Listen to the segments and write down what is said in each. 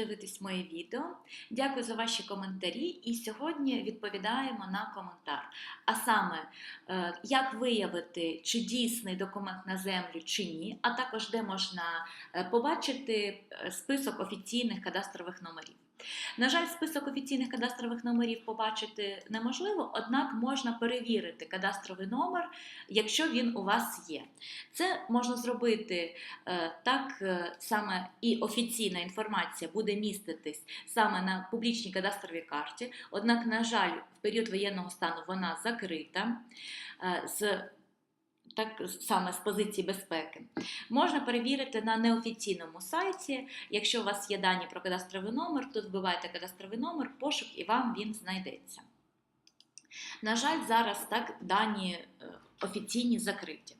Дивитесь моє відео. Дякую за ваші коментарі. І сьогодні відповідаємо на коментар. А саме, е, як виявити, чи дійсний документ на землю чи ні, а також де можна е, побачити е, список офіційних кадастрових номерів. На жаль, список офіційних кадастрових номерів побачити неможливо, однак можна перевірити кадастровий номер, якщо він у вас є. Це можна зробити е, так е, саме і офіційна інформація буде міститись саме на публічній кадастровій карті. Однак, на жаль, в період воєнного стану вона закрита. е, з так саме з позиції безпеки, можна перевірити на неофіційному сайті. Якщо у вас є дані про кадастровий номер, то вбивайте кадастровий номер, пошук і вам він знайдеться. На жаль, зараз так дані е, офіційні закриті.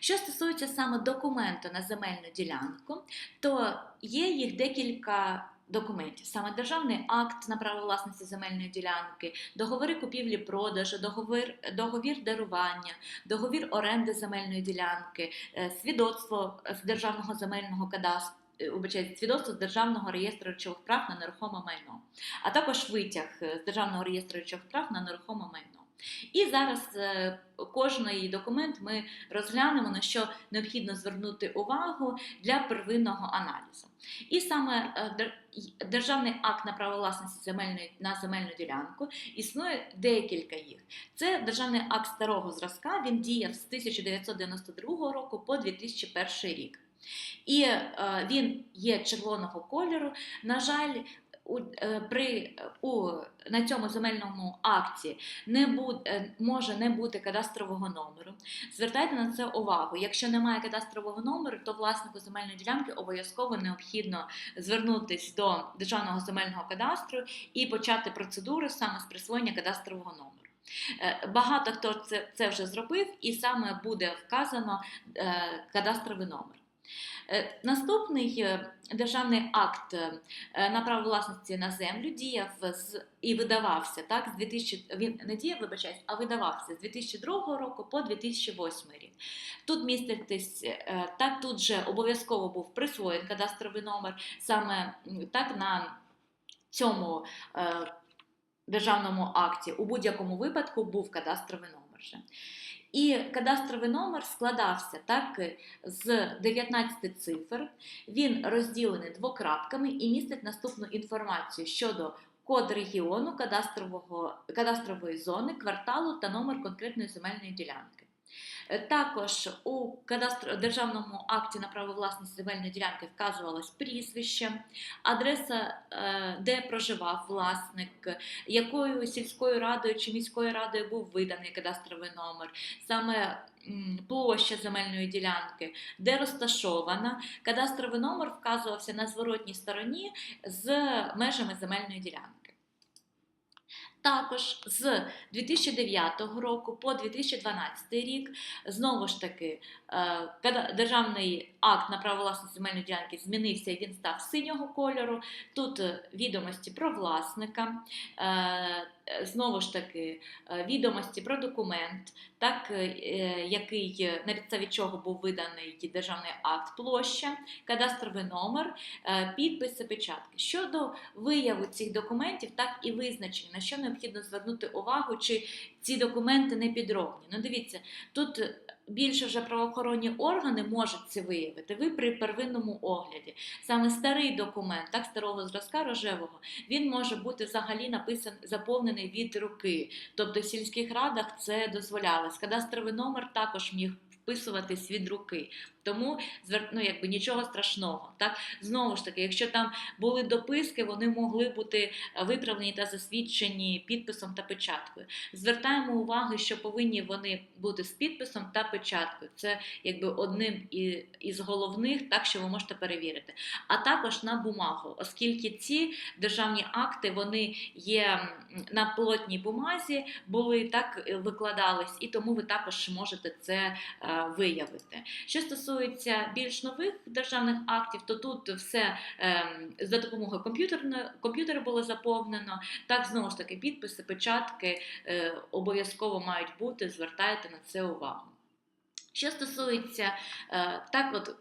Що стосується саме документу на земельну ділянку, то є їх декілька документів: саме державний акт на право власності земельної ділянки, договори купівлі-продажу, договір, договір дарування, договір оренди земельної ділянки, е, свідоцтво з державного земельного кадастру. Убачайте, свідоцтво з державного реєстру речових прав на нерухоме майно, а також витяг е, з державного реєстру речових прав на нерухоме майно. І зараз е, кожний документ ми розглянемо, на що необхідно звернути увагу для первинного аналізу. І саме е, державний акт на право власності земельної на земельну ділянку існує декілька їх. Це державний акт старого зразка. Він діяв з 1992 року по 2001 рік. І е, він є червоного кольору. На жаль, у, е, при, у, на цьому земельному акті не буд, е, може не бути кадастрового номеру. Звертайте на це увагу. Якщо немає кадастрового номеру, то власнику земельної ділянки обов'язково необхідно звернутися до державного земельного кадастру і почати процедуру саме з присвоєння кадастрового номеру. Е, Багато хто це, це вже зробив, і саме буде вказано е, кадастровий номер. Е, Наступний е, державний акт е, на право власності на землю діяв з і видавався так з 2000, він не діяв, вибачаюсь, а видавався з 2002 року по 2008 рік. Тут міститись так, тут же обов'язково був присвоєн кадастровий номер саме так на цьому державному акті у будь-якому випадку був кадастровий номер. І кадастровий номер складався так з 19 цифр. Він розділений двокрапками і містить наступну інформацію щодо код регіону, кадастрової зони, кварталу та номер конкретної земельної ділянки. Е, Також у кадастро державному акті на право власності земельної ділянки вказувалось прізвище, адреса, е, де проживав власник, якою сільською радою чи міською радою був виданий кадастровий номер, саме площа земельної ділянки, де розташована. Кадастровий номер вказувався на зворотній стороні з межами земельної ділянки. Також з 2009 року по 2012 рік знову ж таки е, державний акт на право власності земельної ділянки змінився і він став синього кольору. Тут е, відомості про власника, е, знову ж таки відомості про документ, так, який на підставі чого був виданий державний акт, площа, кадастровий номер, підписи, печатки. Щодо вияву цих документів, так і визначення, на що необхідно звернути увагу, чи ці документи не підробні. Ну, дивіться, тут більше вже правоохоронні органи можуть це виявити. Ви при первинному огляді. Саме старий документ, так старого зразка рожевого, він може бути взагалі написан, заповнений від руки. Тобто в сільських радах це дозволялось. Кадастровий номер також міг вписуватись від руки. Тому ну, якби нічого страшного. Так? Знову ж таки, якщо там були дописки, вони могли бути е, виправлені та засвідчені підписом та печаткою. Звертаємо увагу, що повинні вони бути з підписом та печаткою. Це якби одним із головних, так що ви можете перевірити. А також на бумагу, оскільки ці державні акти вони є на плотній бумазі, були так викладались, і тому ви також можете це е, виявити. Що стосується більш нових державних актів, то тут все ем, за допомогою комп'ютера було заповнено. Так, знову ж таки, підписи, печатки е, обов'язково мають бути, звертайте на це увагу. Що стосується е, так, от.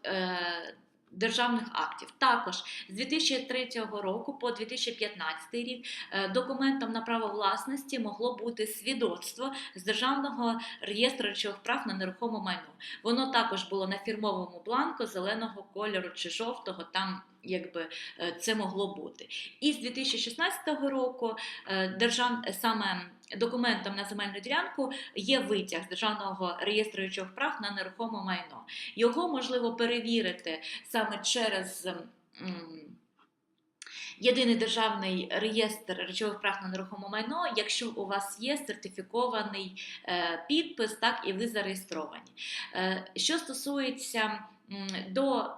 Державних актів. Також з 2003 року по 2015 рік е, документом на право власності могло бути свідоцтво з державного реєстру речових прав на нерухоме майно. Воно також було на фірмовому бланку зеленого кольору чи жовтого. Там якби е, це могло бути. І з 2016 року е, держав... саме документом на земельну ділянку є витяг з державного реєстру речових прав на нерухоме майно. Його можливо перевірити саме через. Єдиний державний реєстр речових прав на нерухоме майно, якщо у вас є сертифікований е, підпис, так і ви зареєстровані. Що стосується до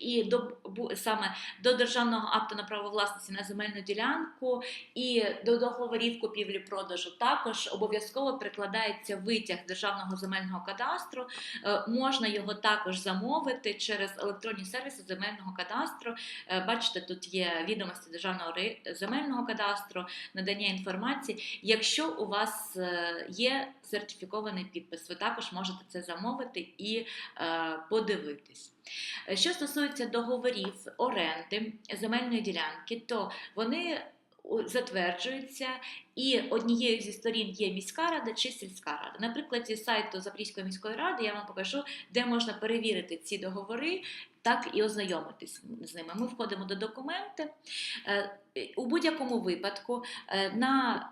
і до саме до державного акту на право власності на земельну ділянку і до договорів купівлі-продажу, також обов'язково прикладається витяг державного земельного кадастру. Е, Можна його також замовити через електронні сервіси земельного кадастру. Е, Бачите, тут є відомості державного земельного кадастру, надання інформації. Якщо у вас е, є сертифікований підпис, ви також можете це замовити і е, подивитись. Е, Що стосується договорів оренди земельної ділянки, то вони затверджуються, і однією зі сторін є міська рада чи сільська рада. На прикладі сайту Запорізької міської ради я вам покажу, де можна перевірити ці договори, так і ознайомитись з ними. Ми входимо до документи. Е, У будь-якому випадку е, на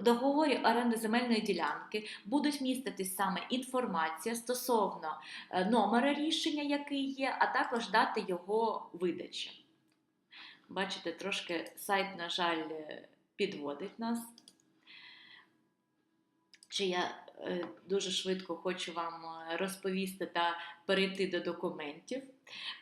договорі оренди земельної ділянки будуть міститись саме інформація стосовно е, номера рішення, який є, а також дати його видачі. Бачите, трошки сайт, на жаль, е, підводить нас. Чи я дуже швидко хочу вам е, розповісти та перейти до документів.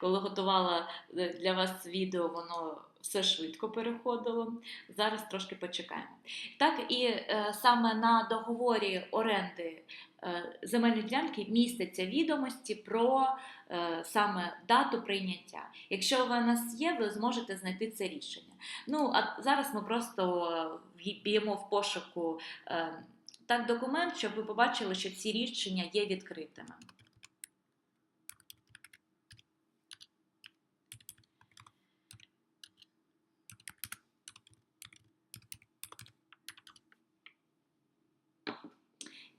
Коли готувала е, для вас відео, воно все швидко переходило. Зараз трошки почекаємо. Так і е, саме на договорі оренди е, земельної ділянки містяться відомості про е, саме дату прийняття. Якщо у нас є, ви зможете знайти це рішення. Ну а зараз ми просто е, вб'ємо в пошуку. Е, так, документ, щоб ви побачили, що ці рішення є відкритими.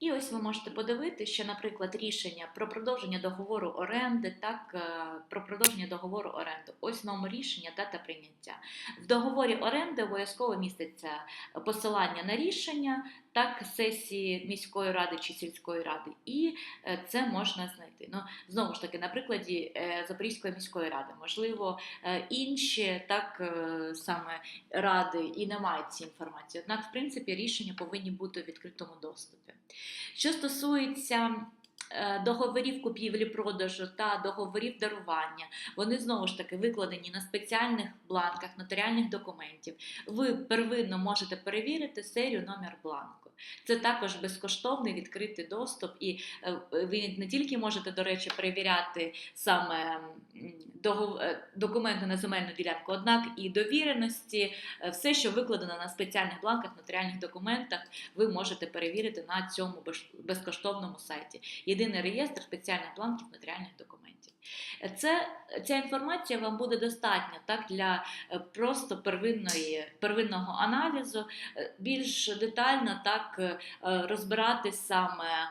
І ось ви можете подивитися, що, наприклад, рішення про продовження договору оренди, так, е, про продовження договору оренди. Ось номер рішення, дата прийняття. В договорі оренди обов'язково міститься посилання на рішення, так, сесії міської ради чи сільської ради, і е, це можна знайти. Ну, знову ж таки, на прикладі е, Запорізької міської ради, можливо, інші так саме ради і не мають цієї інформації. Однак, в принципі, рішення повинні бути у відкритому доступі. Що стосується е, договорів купівлі-продажу та договорів дарування, вони знову ж таки викладені на спеціальних бланках нотаріальних документів. Ви первинно можете перевірити серію номер бланку. Це також безкоштовний відкритий доступ, і е, ви не тільки можете, до речі, перевіряти саме е, документи на земельну ділянку, однак і довіреності, е, все, що викладено на спеціальних бланках, нотаріальних документах, ви можете перевірити на цьому безкоштовному сайті. Єдиний реєстр спеціальних бланків нотаріальних документів. Це, ця інформація вам буде достатня так, для е, просто первинної, первинного аналізу, Е, більш детально так е, розбирати саме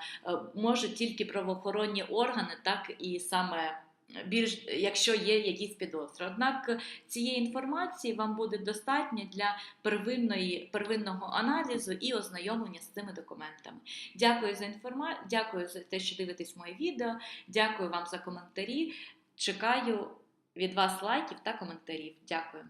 може тільки правоохоронні органи, так і саме. Більш якщо є якісь підозри, однак е, цієї інформації вам буде достатньо для первинної первинного аналізу і ознайомлення з цими документами. Дякую за інформа... дякую за те, що дивитесь моє відео. Дякую вам за коментарі. Чекаю від вас лайків та коментарів. Дякую.